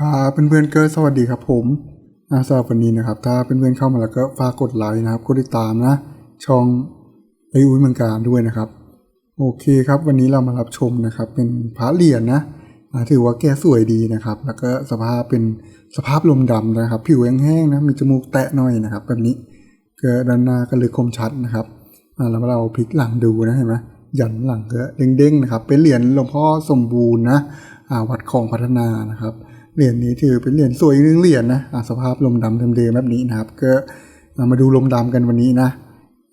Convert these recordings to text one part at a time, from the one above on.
ครับเพื่อนๆก็สวัสดีครับผมอ่าสำหรับวันนี้นะครับ ถ้าเพื่อนๆเข้ามาแล้วก็ฝากกดไลค์นะครับกดติดตามนะ ช่องไออุ้ยเมืองการด้วยนะครับ โอเคครับ วันนี้เรามารับชมนะครับ เป็นพระเหรียญนะถือว่าแกสวยดีนะครับ แล้วก็สภาพเป็นสภาพลมดำนะครับ ผิวแห้งๆนะมีจมูกแตะหน่อยนะครับ แบบนี้ก็ด้านหน้าก็เลยคมชัดนะครับแล้วเราพลิกหลังดูนะเห็นไหมยันหลังก็เด้งๆนะครับ เป็นเหรียญหลวงพ่อสมบูรณ์นะวัดคลองพัฒนานะครับ เหรียญนี้ถือเป็นเหรียญสวยอีกหนึ่งเหรียญนะอ่าสภาพลมดำเทมเดแบบนี้นะครับ ก็มาดูลมดำกันวันนี้นะ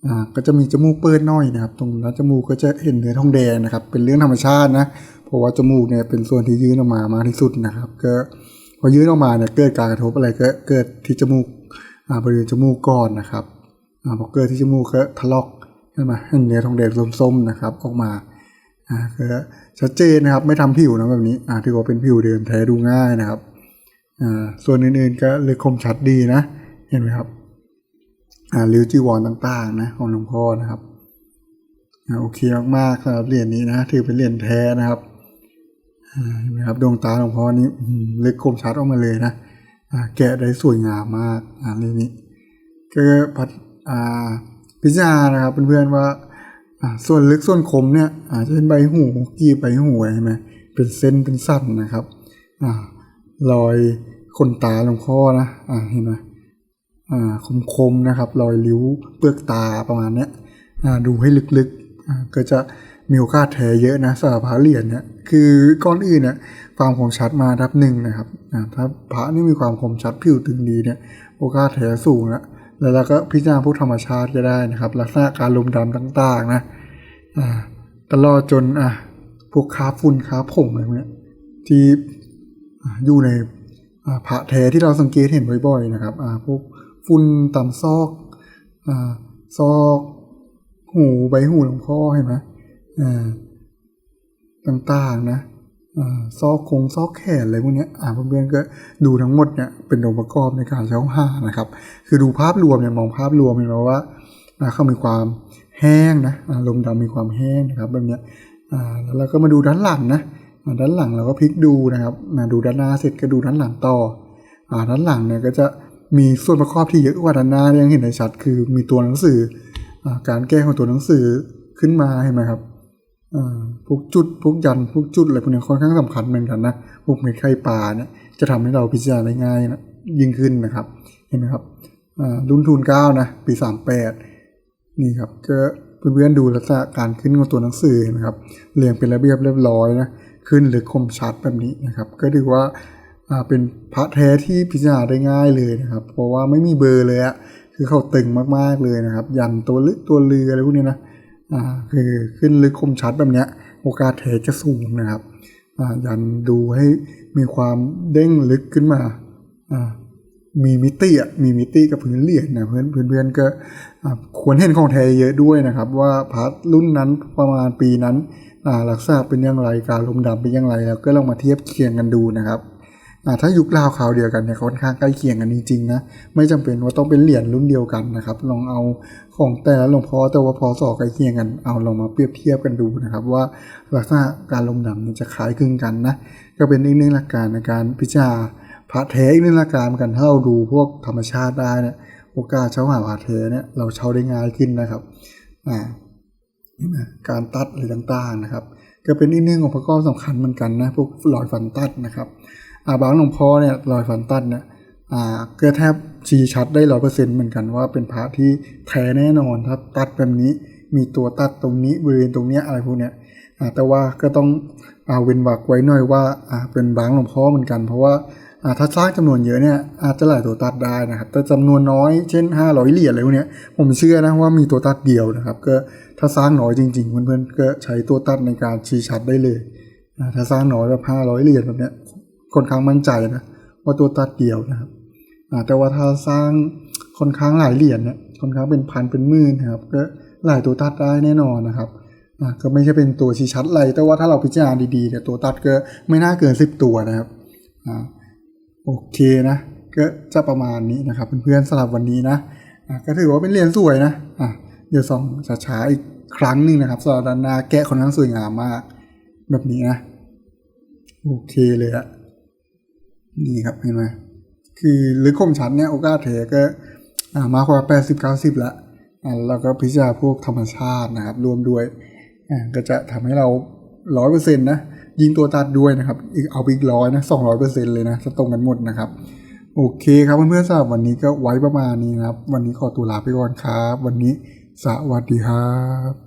อ่าก็จะมีจมูกเปิดน้อยนะครับ ตรงนั้นจมูกก็จะเห็นเนื้อทองแดงนะครับ เป็นเรื่องธรรมชาตินะ เพราะว่าจมูกเนี่ยเป็นส่วนที่ยื่นออกมามากที่สุดนะครับ ก็พอยื่นออกมาเนี่ยเกิดการกระทบอะไรก็เกิดที่จมูกอ่าบริเวณจมูกก่อนนะครับอ่าพอเกิดที่จมูกก็ทะลอกใช่ไหมให้เนื้อทองแดงส้มๆนะครับ ออกมา อ่าก็ชัดเจนนะครับ ไม่ทำผิวนะแบบนี้อ่าถือว่าเป็นผิวเดิมแท้ดูง่ายนะครับอ่าส่วนอื่นๆก็เลยคมชัดดีนะ เห็นไหมครับอ่าริ้วจีวรต่างๆนะของหลวงพ่อนะครับอ่าโอเคมากๆสำหรับเหรียญนี้นะถือเป็นเหรียญแท้นะครับอ่าเห็นไหมครับดวงตาหลวงพ่อนี่เล็กคมชัดออกมาเลยนะอ่าแกะได้สวยงามมากอ่าเรื่องนี้ก็พัดอ่าพิจารณานะครับเพื่อนๆว่า ส่วนลึกส่วนคมเนี่ยอาจจะเป็นใบหูกีใบหูใช่ไหมเป็นเส้นเป็นสั้นนะครับอ่ารอยขนตาหลวงพ่อนะอ่าเห็นไหมอ่าคมคมๆนะครับรอยริ้วเปลือกตาประมาณเนี้ยอ่าดูให้ลึกๆอ่ก็จะมีโอกาสแท้เยอะนะสำหรับพระเหรียญเนี่ยคือก้อนอื่นเนี่ยความคมชัดมาดับหนึ่งนะครับอ่าถ้าพระนี่มีความคมชัดผิวตึงดีเนี่ยโอกาสแท้สูงนะ แล้วเราก็พิจารณาพวกธรรมชาติก็ได้นะครับ ลักษณะการลมดำต่างๆนะอ่าตลอดจนอะพวกคราฝุ่นคราผงอะไรพวกเนี้ยที่อยู่ในอ่าพระแท้ที่เราสังเกตเห็นบ่อยๆนะครับอ่าพวกฝุ่นตามซอกอ่าซอกหูใบหูหลวงพ่อเห็นไหมอ่าต่างๆนะ ซอกคงซอกแขนอะไรพวกนี้อ่าเพื่อนๆก็ดูทั้งหมดเนี่ยเป็นองค์ประกอบในการใช้ห้านะครับ คือดูภาพรวมเนี่ยมองภาพรวมเห็นไหมว่าอ่าเขามีความแห้งนะลมดำมีความแห้งนะครับแบบนี้แล้วเราก็มาดูด้านหลังนะด้านหลังเราก็พลิกดูนะครับมาดูด้านหน้าเสร็จก็ดูด้านหลังต่ออด้านหลังเนี่ยก็จะมีส่วนประกอบที่เยอะกว่าด้านหน้ายังเห็นได้ชัด คือมีตัวหนังสืออการแก้ของตัวหนังสือขึ้นมาเห็นไหมครับ พวกจุดพวกยันพวกจุดอะไรพวกนี้ค่อนข้างสำคัญเหมือนกันนะพวกเม็ดไข่ปลาเนี่ยจะทำให้เราพิจารณาได้ง่ายนะยิ่งขึ้นนะครับเห็นไหมครับรุ่นทุนเก้านะปีสามแปดนี่ครับก็เพื่อนๆดูลักษณะการขึ้นของตัวหนังสือนะครับเรียงเป็นระเบียบเรียบร้อยนะขึ้นหรือคมชัดแบบนี้นะครับ ก็ถือว่าอ่าเป็นพระแท้ที่พิจารณาได้ง่ายเลยนะครับ เพราะว่าไม่มีเบอร์เลยอะคือเขาตึงมากๆเลยนะครับ ยันตัวลึกตัวเรืออะไรพวกนี้นะ อ่าคือขึ้นลึกคมชัดแบบเนี้ย โอกาสเทจะสูงนะครับอ่ายันดูให้มีความเด้งลึกขึ้นมาอ่ามีมิติอะมีมิติกับพื้นเหรียญนะเพื่อนเพื่อนก็ควรเห็นของแท้เยอะด้วยนะครับ ว่าพัดรุ่นนั้นประมาณปีนั้นลักษณะเป็นอยังไงการลมดำเป็นอยังไงแล้วก็ลองมาเทียบเคียงกันดูนะครับ ถ้ายุคราวคราวเดียวกันเนี่ยค่อนข้างใกล้เคียงกันจริงๆนะไม่จำเป็นว่าต้องเป็นเหรียญรุ่นเดียวกันนะครับลองเอาของแต่ละหลวงพ่อแต่ว่าพอสอใกล้เคียงกันเอาลองมาเปรียบเทียบกันดูนะครับ ว่าลักษณะการลงดำเนี่ยจะคล้ายคลึงกันนะก็เป็นอีกหนึ่งหลักการในการพิจารณาพระแท้อีกหนึ่งหลักการเหมือนกันถ้าเราดูพวกธรรมชาติได้เนี่ยโอกาสเช่าหาพระแท้เนี่ยเราเช่าได้ง่ายขึ้นนะครับอ่าการตัดอะไรต่างๆนะครับ ก็เป็นอีกหนึ่งองค์ประกอบสำคัญเหมือนกันนะพวกรอยฟันตัดนะครับ อาบางหลวงพ่อเนี่ยรอยฟันตัดเนี่ยอ่าก็แทบชี้ชัดได้ร้อยเปอร์เซ็นต์เหมือนกันว่าเป็นพระที่แท้แน่นอนถ้าตัดแบบนี้มีตัวตัดตรงนี้บริเวณตรงเนี้ยอะไรพวกเนี้ยแต่ว่าก็ต้องเอาเว้นวรรคไว้หน่อยว่าอ่าเป็นบางหลวงพ่อเหมือนกัน เพราะว่าอ่าถ้าสร้างจำนวนเยอะเนี่ยอาจจะหลายตัวตัดได้นะครับแต่จำนวนน้อยเช่น 500เหรียญอะไรพวกเนี้ยผมเชื่อนะว่ามีตัวตัดเดียวนะครับก็ถ้าสร้างน้อยจริงๆเพื่อนๆก็ใช้ตัวตัดในการชี้ชัดได้เลยถ้าสร้างน้อยแบบ500เหรียญแบบเนี้ยค อนข้างมั่นใจนะว่าตัวตัดเดียวนะครับแต่ว่าถ้าสร้างค่อนข้างหลายเหรียญเนี่ยค่อนข้างเป็นพันเป็นหมื่นนะครับก็หลายตัวตัดได้แน่นอนนะครับก็ไม่ใช่เป็นตัวชี้ชัดอะไรแต่ว่าถ้าเราพิจารณาดีๆเนี่ยตัวตัดก็ไม่น่าเกินสิบตัวนะครับอโอเคนะก็จะประมาณนี้นะครับเพื่อนๆสำหรับวันนี้นะก็ถือว่าเป็นเหรียญสวยนะเดี๋ยวส่องช้าๆอีกครั้งหนึ่งนะครับสำหรับด้านหน้าแกะค่อนข้างสวยงามมาก แบบนี้นะโอเคเลยอะ นี่ครับเห็นไหมคือหรือคมชัดเนี่ยโอกาสเทก็มากกว่า80 90ละอ่าสิบแล้วก็พิจารณาพวกธรรมชาตินะครับ รวมด้วยอ่าก็จะทำให้เราร้อยเปอร์เซ็นต์นะยิงตัวตัดด้วยนะครับอีกเอาอีกร้อยนะสองร้อยเปอร์เซ็นต์เลยนะจะตรงกันหมดนะครับ โอเคครับเพื่อนๆสำหรับวันนี้ก็ไว้ประมาณนี้นะครับ วันนี้ขอตัวลาไปก่อนครับ วันนี้สวัสดีครับ